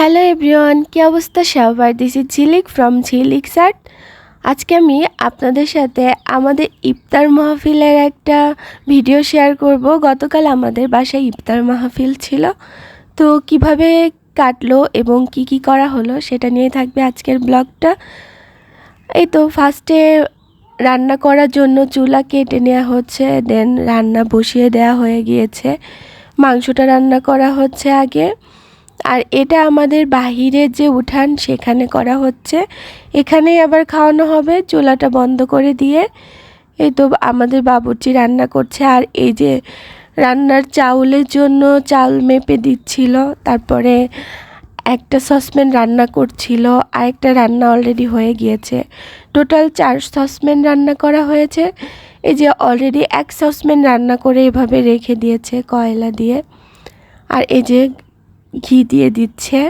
Hello everyone, কী অবস্থা? সবার this is Jhilik from Jhilik shirt আজকে আমি আপনাদের সাথে আমাদের ইফতার মাহফিলের একটা ভিডিও শেয়ার করব। গতকাল আমাদের বাসায় ইফতার মাহফিল ছিল। তো কীভাবে কাটলো এবং কি কি করা হলো সেটা নিয়ে থাকবে আজকের ব্লগটা এই তো ফার্স্টে রান্না করার জন্য চুলা কেটে নেওয়া হচ্ছে দেন রান্না বসিয়ে দেওয়া হয়ে গিয়েছে। মাংসটা রান্না করা হচ্ছে আগে। আর এটা আমাদের বাহিরের যে উঠান সেখানে করা হচ্ছে। এখানেই আবার খাওয়ানো হবে, চুলাটা বন্ধ করে দিয়ে। এই তো আমাদের বাবুর্চি রান্না করছে। আর এই যে রান্নার চাউলের জন্য চাল মেপে দিচ্ছিল, তারপরে একটা সসপ্যান রান্না করছিল আর একটা রান্না অলরেডি হয়ে গিয়েছে। টোটাল চার সসপ্যান রান্না করা হয়েছে। এই যে অলরেডি এক সসপ্যান রান্না করে এভাবে রেখে দিয়েছে কয়লা দিয়ে। আর এই যে ঘি দিয়ে দিচ্ছে।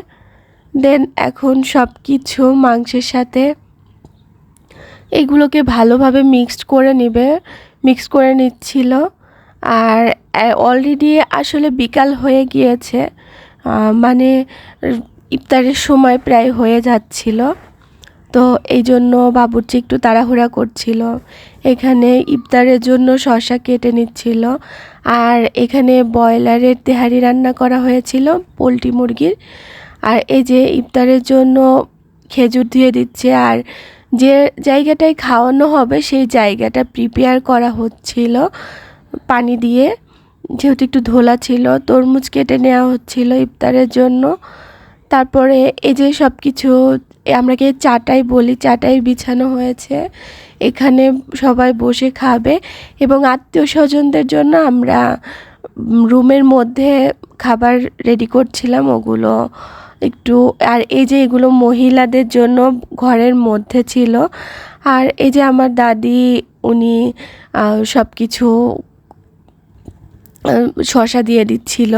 দেন এখন সব কিছু মাংসের সাথে এগুলোকে ভালোভাবে মিক্সড করে নেবে। মিক্স করে নিচ্ছিল। আর অলরেডি আসলে বিকাল হয়ে গিয়েছে। মানে ইফতারের সময় প্রায় হয়ে যাচ্ছিল। তো এই জন্য বাবুর্চি একটু তাড়াহুড়া করছিল। এখানে ইফতারের জন্য শশা কেটে নিচ্ছিল। আর এখানে ব্রয়লারের তেহারি রান্না করা হয়েছিল পোলট্রি মুরগির। আর এই যে ইফতারের জন্য খেজুর দিয়ে দিচ্ছে, আর যে জায়গাটায় খাওয়ানো হবে সেই জায়গাটা প্রিপেয়ার করা হচ্ছিল পানি দিয়ে। যেহেতু একটু ধোলা ছিল, তরমুজ কেটে নেওয়া হচ্ছিল ইফতারের জন্য। তারপরে এই যে সব কিছু আমরাকে চাটাই বলি, চাটাই বিছানো হয়েছে। এখানে সবাই বসে খাবে এবং আত্মীয় স্বজনদের জন্য আমরা রুমের মধ্যে খাবার রেডি করছিলাম ওগুলো একটু। আর এই যে এগুলো মহিলাদের জন্য ঘরের মধ্যে ছিল। আর এই যে আমার দাদি, উনি সব কিছু শশা দিয়ে দিচ্ছিল।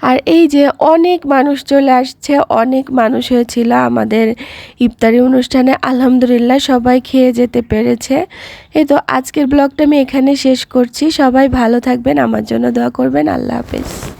আর এই যে অনেক মানুষ চলে আসছে, অনেক মানুষ হয়েছিল আমাদের ইফতারি অনুষ্ঠানে। আলহামদুলিল্লাহ সবাই খেয়ে যেতে পেরেছে। এই তো আজকের ব্লগটা আমি এখানে শেষ করছি। সবাই ভালো থাকবেন, আমার জন্য দোয়া করবেন। আল্লাহ হাফেজ।